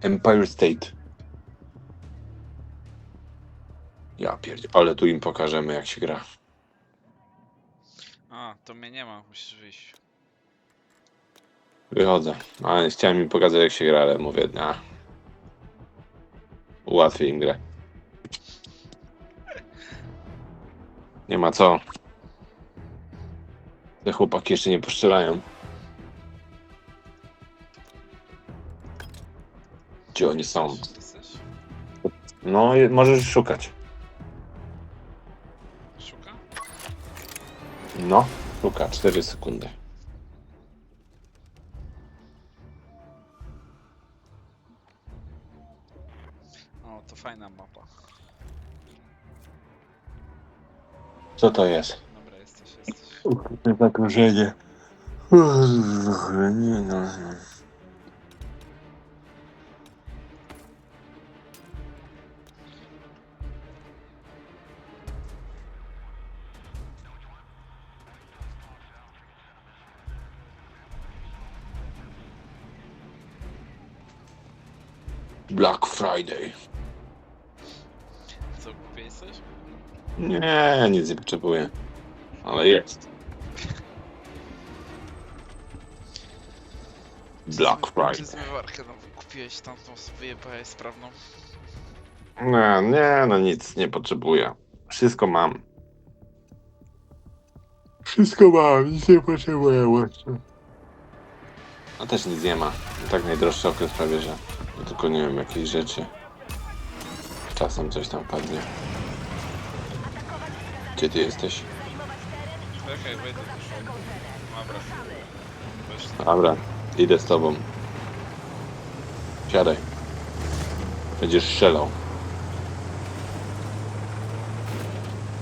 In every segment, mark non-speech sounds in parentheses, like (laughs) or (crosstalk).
Empire State. Ja pierdzie, ale tu im pokażemy jak się gra. A, to mnie nie ma, musisz wyjść. Wychodzę. Ale chciałem im pokazać jak się gra, ale mówię, a. Ułatwię im grę. Nie ma co. Te chłopaki jeszcze nie poszczelają. Gdzie oni są? Gdzie ty jesteś? No, je- możesz szukać. Szuka? No, szuka, 4 sekundy. O, to fajna mapa. Co to jest? Dobra, jesteś, jesteś. Ukryte zagrożenie. Nie no. Black Friday. Co, głupie jesteś? Nie, nic nie potrzebuję. Ale jest. Black Czy Friday. zmywarkę nową kupiłeś tamtą wyjebałeś sprawną? Nie, nie, no nic nie potrzebuję. Wszystko mam. Wszystko mam, nic nie potrzebuję właśnie. A też nic nie ma. Tak najdroższy okres prawie, że no tylko nie wiem, jakieś rzeczy. Czasem coś tam padnie. Gdzie ty jesteś? Czekaj, wejdę. Dobra. Weź. Dobra, idę z tobą. Siadaj. Będziesz strzelał.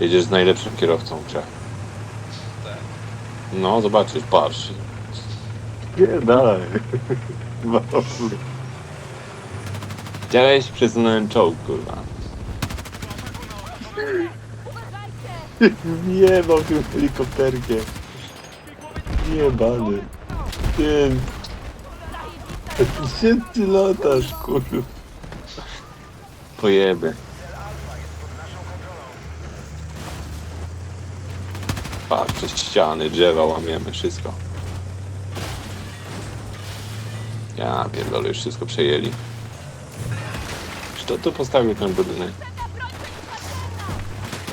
Jedziesz z najlepszym kierowcą grze. Tak. No, zobaczysz, patrz. Nie, dalej. Widziałeś? Przesunąłem czołg, kurwa. Nie, mam tym helikopterkiem. Jebany. Tym. Gdzie ty latasz, kurwa? Pojeby. Patrz, przez ściany, drzewa łamiemy, wszystko. Ja pierdolę, już wszystko przejęli. Kto tu postawił ten budynek?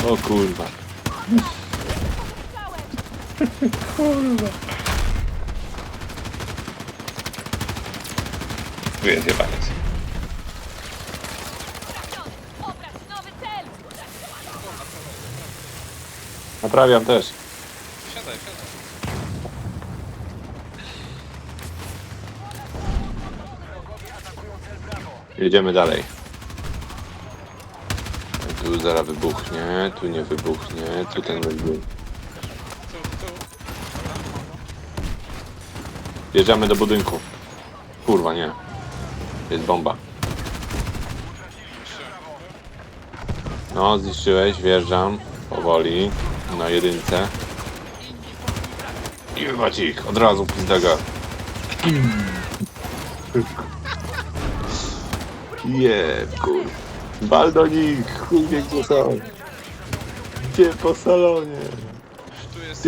O kurwa. kurwa. Tu jest jebaniec. Naprawiam też. Jedziemy dalej. Tu zaraz wybuchnie, tu nie wybuchnie, tu ten wybuchnie. Tu. Wjeżdżamy do budynku. Kurwa, nie. Jest bomba. No, zniszczyłeś, wjeżdżam. Powoli. Na jedynce. I wybacik, od razu pizdaga. Jeb, kur... Baldonik, chuj wie gdzie są. Gdzie po salonie? Tu jest.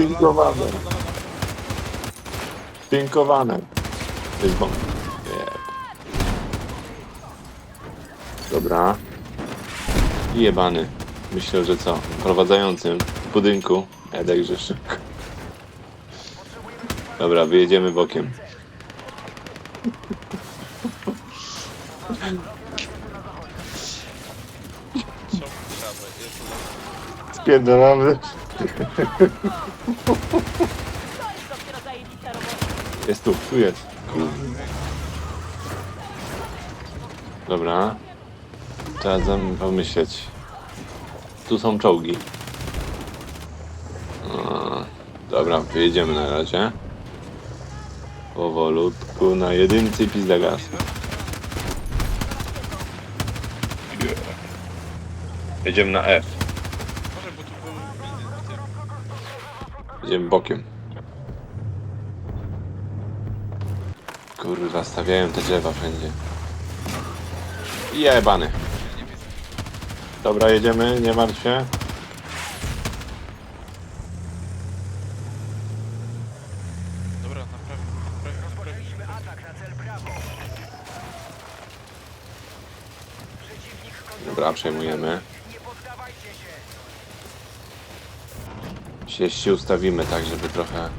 Dobra, Jebany. Myślę, że co? Prowadzającym w budynku. Edek, że szybko. Dobra, wyjedziemy bokiem. Spierdolamy. To jest. Jest tu, tu jest. Dobra. Trzeba zam- pomyśleć. Tu są czołgi. Dobra, wyjedziemy na razie. Powolutku, na jedynce i pizda. Jedziemy na F. Może, bo tu był miny w tym. Jedziemy bokiem. Kurwa, stawiają te drzewa wszędzie. Jebany. Ja nie widzę. Dobra, jedziemy, nie martw się. Dobra, naprawię, naprawię, naprawię. Rozpoczęliśmy atak na cel Bravo. Przeciwnik kontroluje Dobra, przejmujemy. Nie poddawajcie się. Się, się ustawimy tak, żeby trochę...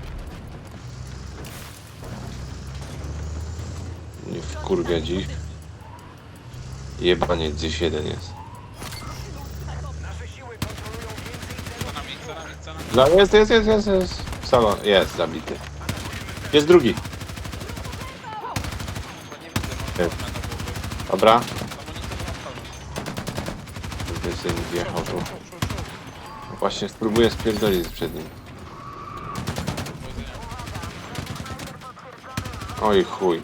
Nie wkurwiać ich. Jebanie, gdzieś jeden jest. No, jest, jest, jest, jest, jest. Solo, jest, zabity. Jest drugi. Na. Dobra. Na monitor. Syn wjechał tu. Właśnie spróbuję spierdolić przed nim. Oj chuj.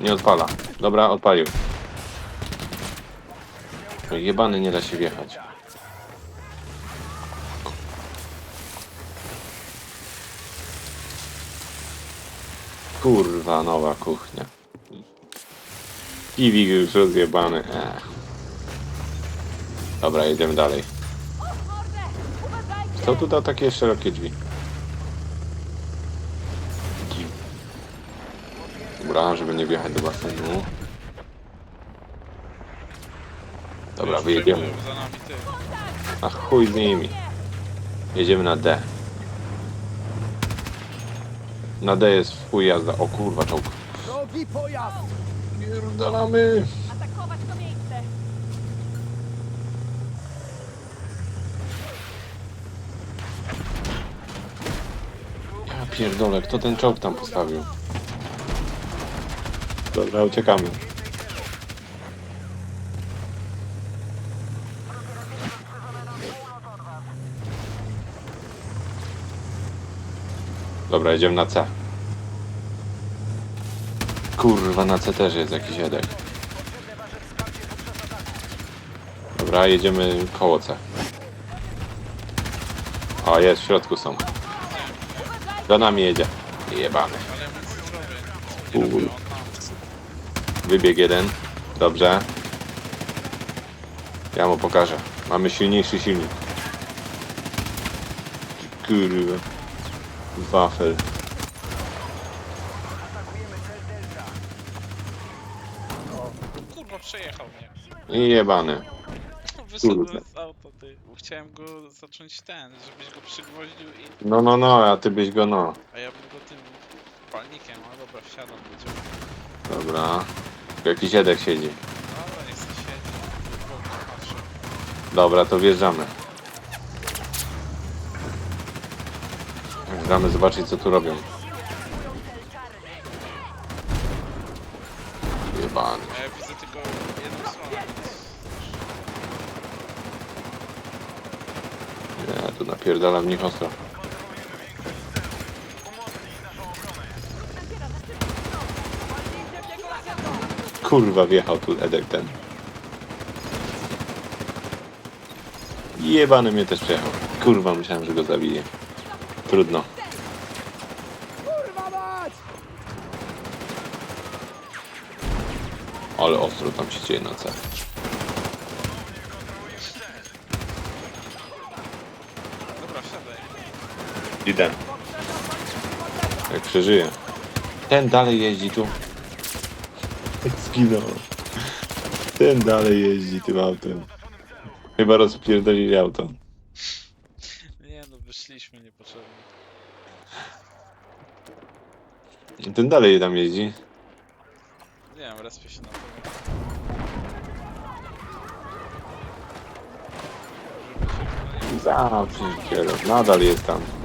Nie odpala. Dobra, odpalił. Jebany nie da się wjechać. Kurwa, nowa kuchnia. Kiwik już rozjebany. Ech. Dobra, jedziemy dalej. Kto tu dał takie szerokie drzwi? Dobra, żeby nie wjechać do basenu. Dobra, wyjedziemy. przejmują za nami, ty. A chuj z nimi. Jedziemy na D. Na D jest w chuj jazda. O kurwa, czołg. Drogi pojazd! Pierdalamy. Atakować to miejsce! Ja pierdolę, kto ten czołg tam postawił? Dobra, uciekamy. Dobra, jedziemy na C. Kurwa, na C też jest jakiś edek. Dobra, jedziemy koło C. O, jest, w środku są. Do nami jedzie. Jebany. Ale nie robię, on nam. Wybieg jeden. Dobrze. Ja mu pokażę. Mamy silniejszy silnik. Kurwa. Wafel. Kurwa, przejechał mnie. Jebany. Wyszedłem Kurde. z auta, ty. Bo Chciałem go zacząć ten, żebyś go przygwoździł i... No, no, no, a ty byś go no. A ja bym go tym palnikiem, a dobra, wsiadam, będzie. Dobra. Tu Jakiś edek siedzi. Dobra, siedzi. patrzę. Dobra, to wjeżdżamy. Wjeżdżamy zobaczyć co tu robią. Jebany. A ja widzę tylko jedną stronę, tu napierdalam w nich ostro. Kurwa wjechał tu Edek ten. Jebany mnie też przejechał. Kurwa myślałem, że go zabije. Trudno. Ale ostro tam się dzieje na C. Dobra, wsiadaj. Idę. Jak przeżyje. Ten dalej jeździ tu. Zginął. Ten dalej jeździ tym autem. Chyba rozpierdolili auto. Nie no, wyszliśmy niepotrzebnie. Ten dalej tam jeździ. Nie wiem, respię się na to. Za. Nadal jest tam.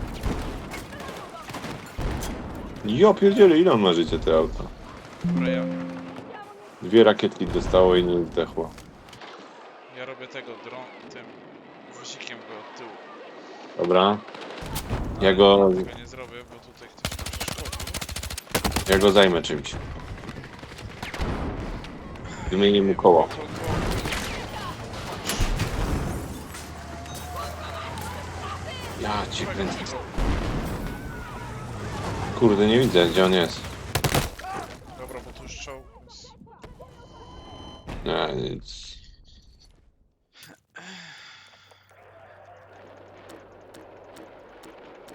Jo pierdziele, ile on ma życia te auto? Dobra, ja, Dwie rakietki dostało i nie zdechło. ja robię tego dron, tym wozikiem go od tyłu. Dobra. Ja go, Tego nie zrobię, bo tutaj ktoś mi przeszkodził. ja go zajmę czymś. Wymienię mu koło. To, to, Ja ci kręcę. Kurde, nie widzę gdzie on jest. Dobra, bo tu już więc- Nie, nic.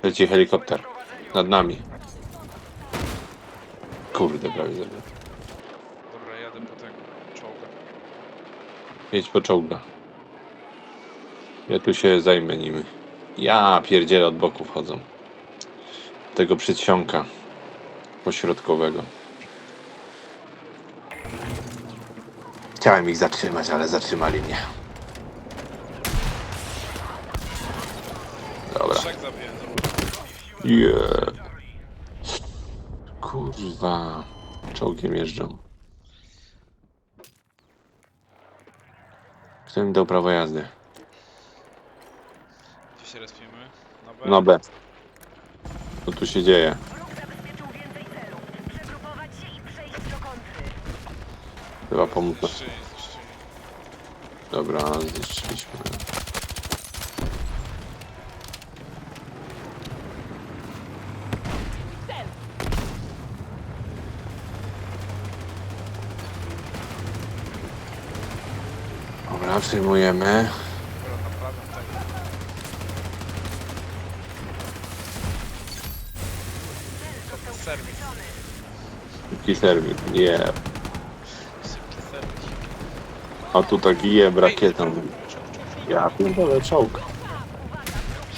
Leci helikopter. Nad nami. Kurde, prawie zabił. Dobra, jadę po tego czołga. Jedź po czołga. Ja tu się zajmę nimi. Ja pierdzielę od boku wchodzą. Tego przedsionka pośrodkowego. Chciałem ich zatrzymać, ale zatrzymali mnie. Dobra. Yeah. Kurwa. Czołgiem jeżdżą. Kto mi dał prawo jazdy? Gdzie się respimy? Na B? No B. Co tu się dzieje? Wróg zabezpieczył więcej celów. Przegrupować się i przejść do kontry. Chyba pomóc. Dobra, zniszczyliśmy. Cel! Dobra, przyjmujemy. Dobra, naprawiam tego. Serwis. Szybki serwis. Nie. Szybki serwis. A tu tak je rakietą. Ja pierdolę czołg.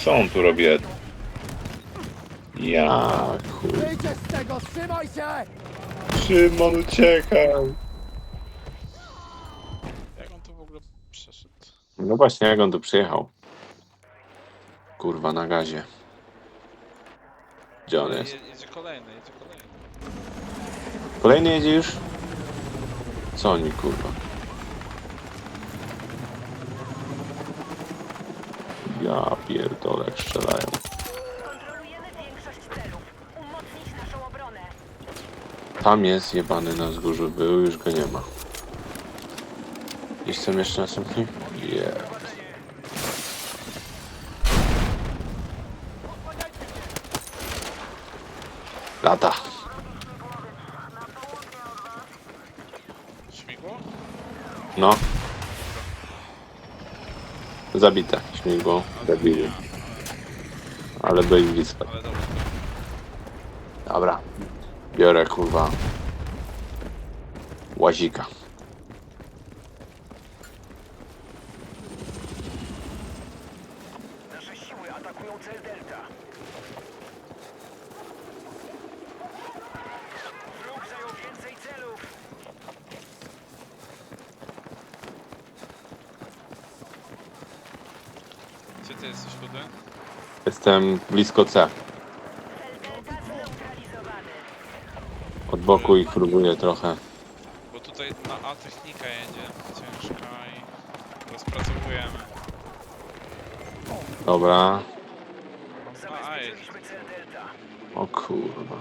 Co on tu robi? Ja chuj. Wyjdziesz z tego, trzymaj się! Szymon uciekał. Jak on tu w ogóle przeszedł? No właśnie, jak on tu przyjechał? Kurwa, na gazie. Gdzie on jest? Je, jedzie kolejny, jedzie kolejny. Kolejny jedzie już? Co oni, kurwa? Ja pierdolę, jak strzelają. Kontrolujemy większość celów. Umocnić naszą obronę. Tam jest jebany na wzgórzu, był, już go nie ma. Gdzieś są jeszcze następni? Yeah. Lata. Śmigło? No. Zabite. Śmigło. Zabili. Ale ich bliska. Ale dobrze. Dobra. Biorę kurwa. Łazika. Nasze siły atakują cel Delta. Wróg zajął więcej celów. Gdzie ty jesteś, Ludy? Jestem blisko C. Od boku ich próbuję trochę. Bo tutaj na A technika jedzie ciężka i rozpracowujemy. Dobra. Na A jedzie. O kurwa.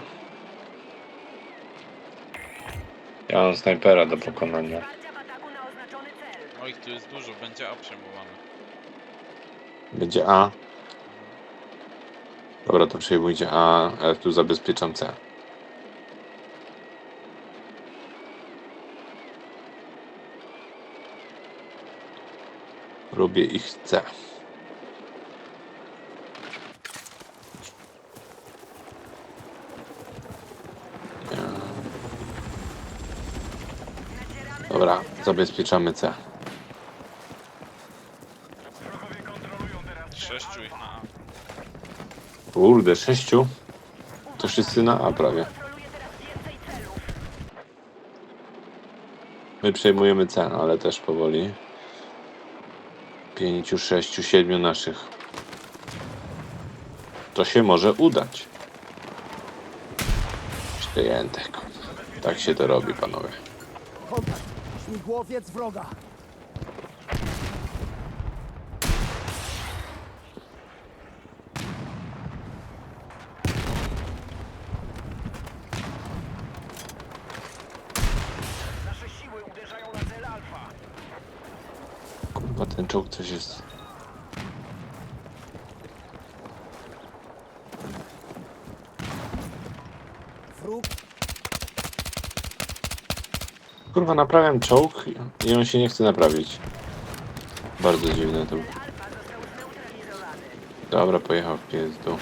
Ja mam snajpera do pokonania. Wsparcia w ataku na oznaczony cel. O ich tu jest dużo, będzie A przejmowane. Będzie A. Dobra, to przejmujcie A, tu zabezpieczam C. Robię ich C. Dobra, zabezpieczamy C. Sześciu ich na A. Kurde, sześciu? To wszyscy na A prawie. My przejmujemy C, no, ale też powoli. Pięciu, sześciu, siedmiu naszych. To się może udać. Przejęte, kurwa. Tak się to robi, panowie. Kontakt. Śmigłowiec wroga. Nasze siły uderzają na cel Alfa. Kurwa, ten czołg coś jest... Wróg Kurwa, naprawiam czołg i on się nie chce naprawić. Bardzo dziwne to. Dobra, pojechał w pizdu.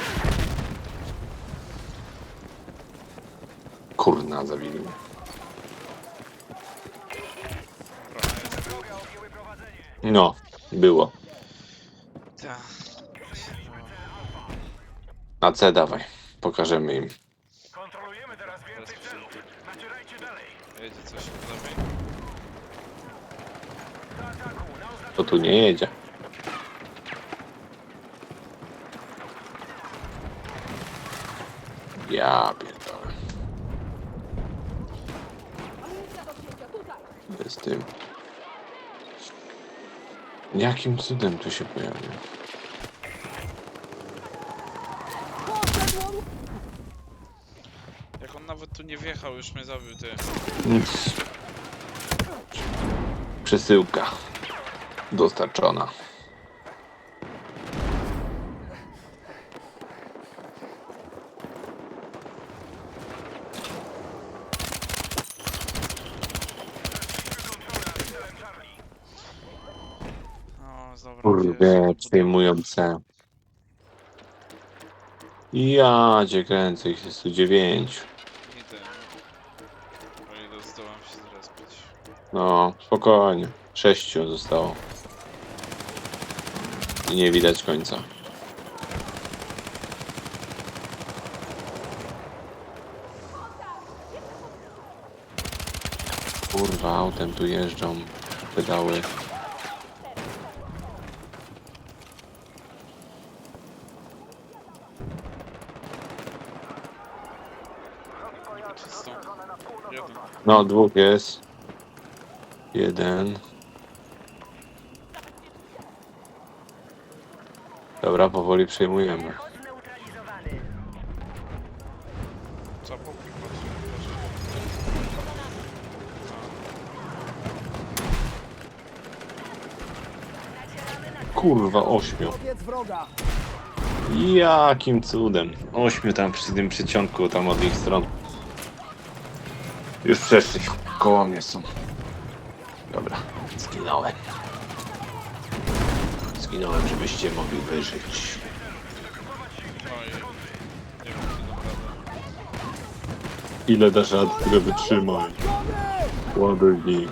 Kurna, zabili mnie. No, było. Tak. Na C dawaj. Pokażemy im. Kontrolujemy teraz więcej celów. Nacierajcie dalej. Jedzie coś od lewej. Do ataku, na oznaczeniu To tu nie jedzie. Ja pierdolę. Z tym. Jakim cudem tu się pojawił? Jak on nawet tu nie wjechał, już mnie zabił, ty. Nic. Przesyłka. Dostarczona. O, dobra. Kurde, jest. przejmują C. Ja cię kręcę, ich jest tu dziewięciu. Nie ten. O ile zdołam się zrespić. No, spokojnie. Sześciu zostało. I nie widać końca. Kurwa, autem tu jeżdżą. Pedały. No, dwóch jest. Jeden. Dobra, powoli przejmujemy. Kurwa, ośmiu. Wroga. Jakim cudem? Ośmiu tam przy tym przeciągu, tam od ich stron. Już przeszli. Koło mnie są. Dobra, zginąłem. Zginąłem, żebyście mogli wyżyć. Ile dasz rad, tyle wytrzymaj. Ładuj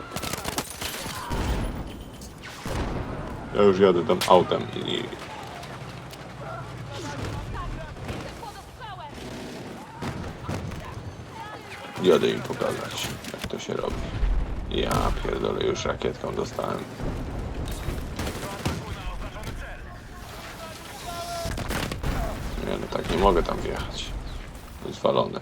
Ja już jadę tam autem i jadę im pokazać, jak to się robi. Ja pierdolę, już rakietką dostałem. Nie, mogę tam wjechać. Jest walone.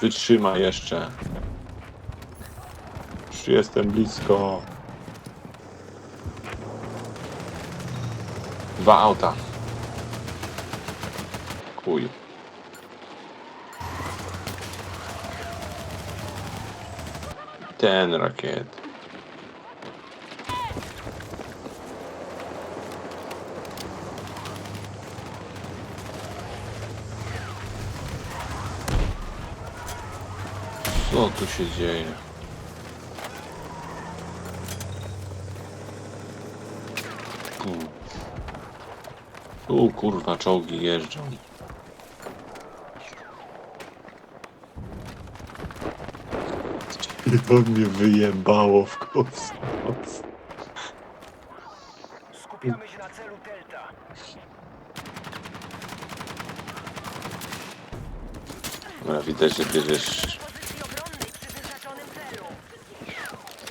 Wytrzyma jeszcze. Już jestem blisko. Dwa auta. Kuj. Ten rakiet. Co tu się dzieje? Tu. Tu kurwa czołgi jeżdżą. I to mnie wyjebało w kosmos. Skupiamy się na celu Delta. Dobra, widać, że bierzesz... Pozycji obronnej przy wyznaczonym celu.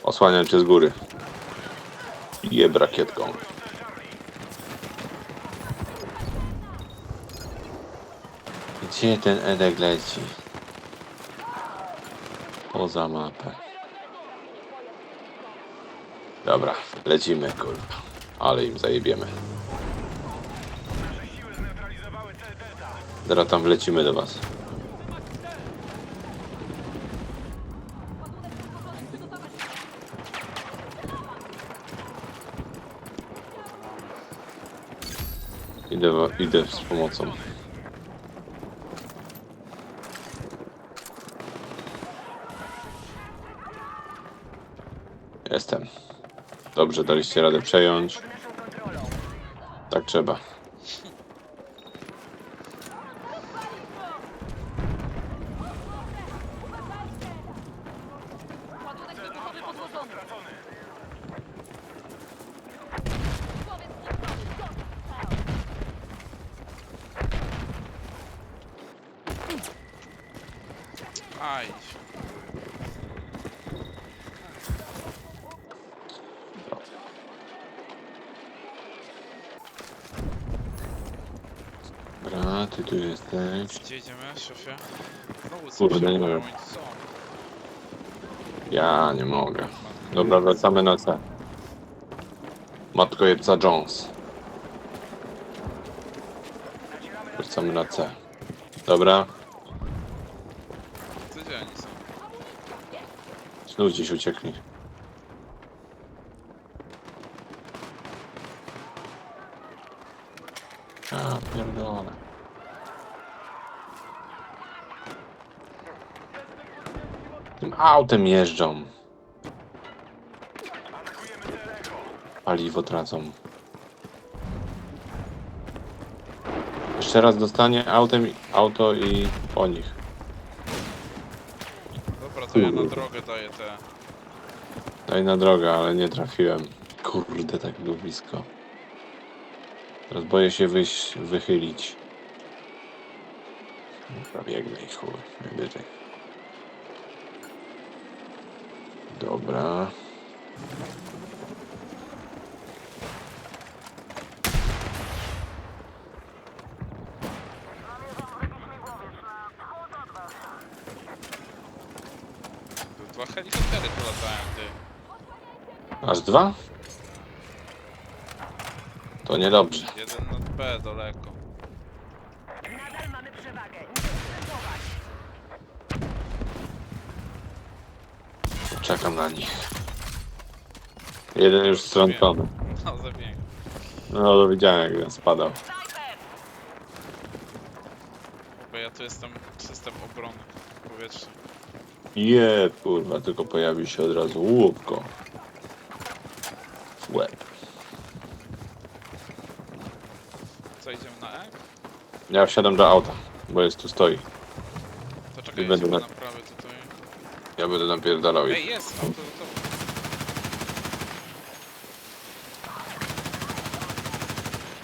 Osłaniam cię z góry. Jeb rakietką. Gdzie ten Edek leci? poza mapę. Dobra, lecimy kurwa. Ale im zajebiemy. Zaraz tam wlecimy do was. Idę, idę z pomocą. Jestem. Dobrze, daliście radę przejąć. Tak trzeba. Ładunek wybuchowy podłożony. Stracony. Powiedz zniszczony. Aj. Dobra, ty tu jesteś. Gdzie idziemy, szefie? Znowu coś Kurde, nie wiem. Ja nie mogę. Dobra, wracamy na C. Matko Jebca Jones. Wracamy na C. Dobra, Co gdzie oni są? znów gdzieś uciekli. A, pierdolę. Tym autem jeżdżą. Paliwo tracą. Jeszcze raz dostanie autem, auto i po nich. Dobra, to ja na drogę daję te. Daj na drogę, ale nie trafiłem. Kurde, tak było blisko. Teraz boję się wyjść, wychylić. Dobra, biegnę i chuj, najwyżej. Dobra. Tu Dwa helikoptery tu latają, ty. Aż dwa? To niedobrze. Jeden nad B daleko. Nadal mamy przewagę. Nie stresować. Czekam na nich. Jeden już strącony. No. No, to widziałem jak spadał. Snajper! Bo ja tu jestem system obrony powietrznej. Je, kurwa, tylko pojawi się od razu łupko. W łeb. Co, idziemy na E? Ja wsiadam do auta, bo jest tu stoi. To czekaj, I będę na- na. Ja będę napierdalał ich. Ej, jest! Auto gotowe.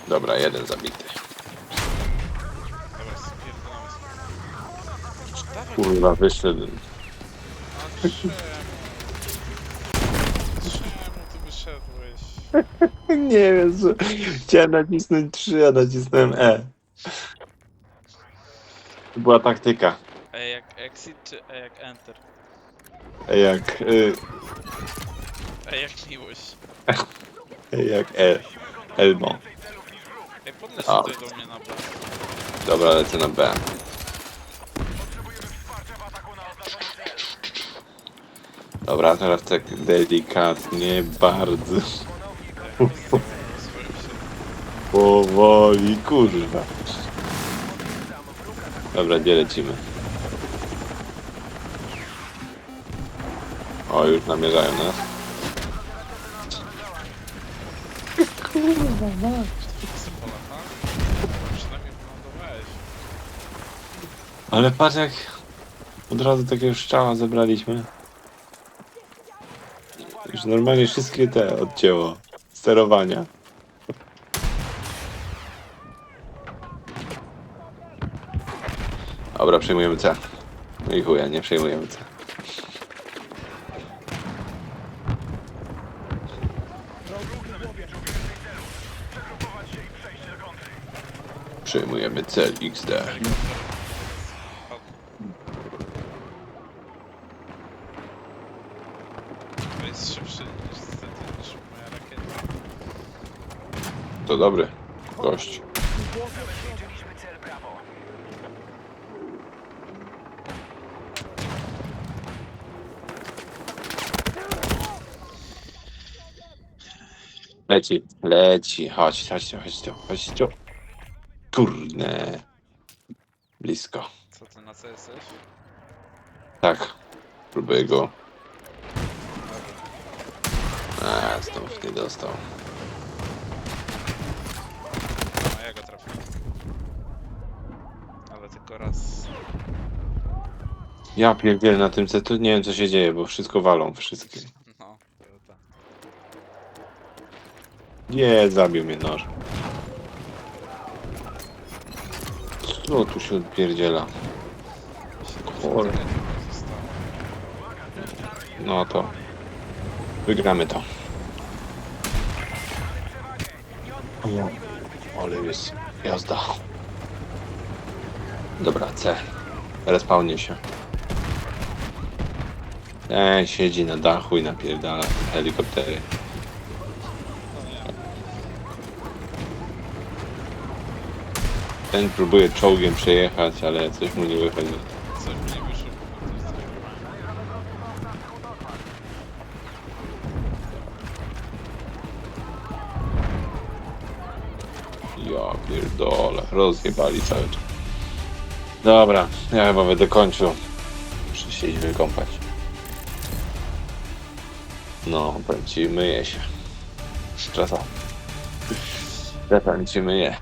Dobra, jeden zabity. Dobra, spierdolamy sobie. Dawaj, Kurwa, wyszedł. a czemu? Czemu ty wyszedłeś? (laughs) Nie wiem, co. Chciałem nacisnąć 3, a nacisnąłem E. To była taktyka. E jak exit czy E jak enter? Jak, y, E jak miłość. jak E. Elmo. Ej, A. tutaj do mnie na B. Dobra, lecę na B. Dobra, teraz tak delikatnie, bardzo Swoim się. powoli, kurwa. Dobra, gdzie lecimy? O, już namierzają nas. Przynajmniej wylądowałeś. Ale patrz jak od razu takiego szczała zebraliśmy. Już normalnie wszystkie te odcięło. Sterowania. Dobra, przejmujemy C. No i chuja, nie przejmujemy C. Przegrupować się i przejść do kontry. Przejmujemy cel XD. To jest szybszy niestety niż moja rakieta. To dobry. Gość. Zabezpieczyliśmy cel Bravo. Leci, leci. Chodź, chodź tu, chodź tu, chodź tu. Kurde. Blisko. Co ty na co jesteś? Tak. Próbuję go. A, znów nie dostał. No ja go trafiłem. Ale tylko raz. Ja pierdzielę na tym setu, nie wiem co się dzieje, bo wszystko walą, wszystkie. No, to tak. Nie, zabił mnie noż. Co tu się odpierdziela? Kurde. No to... Wygramy to. Ale jest jazda. Dobra, C. Respawnie się. E, siedzi na dachu i napierdala helikoptery. No nie. Ten próbuje czołgiem przejechać, ale coś mu nie wychodzi. Coś mi nie. Ja pierdolę, rozjebali cały czas. Dobra, ja chyba będę kończył. Muszę się iść wykąpać. No, powiem ci, myję się. Czasami. Czasami ci myję.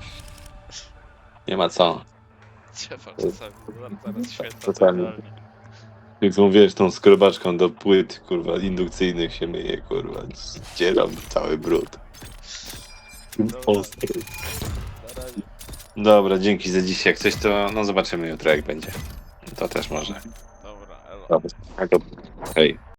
Nie ma co. Ciepło czasami. Zaraz święta. Czasami. totalnie. Jak wiesz, tą skrobaczką do płyt, kurwa, indukcyjnych się myje, kurwa. Ścieram cały brud. Ostry. Na razie. Dobra, dzięki za dzisiaj. Jak coś to, no zobaczymy jutro jak będzie. To też może. Dobra, elo. Dobra, hej.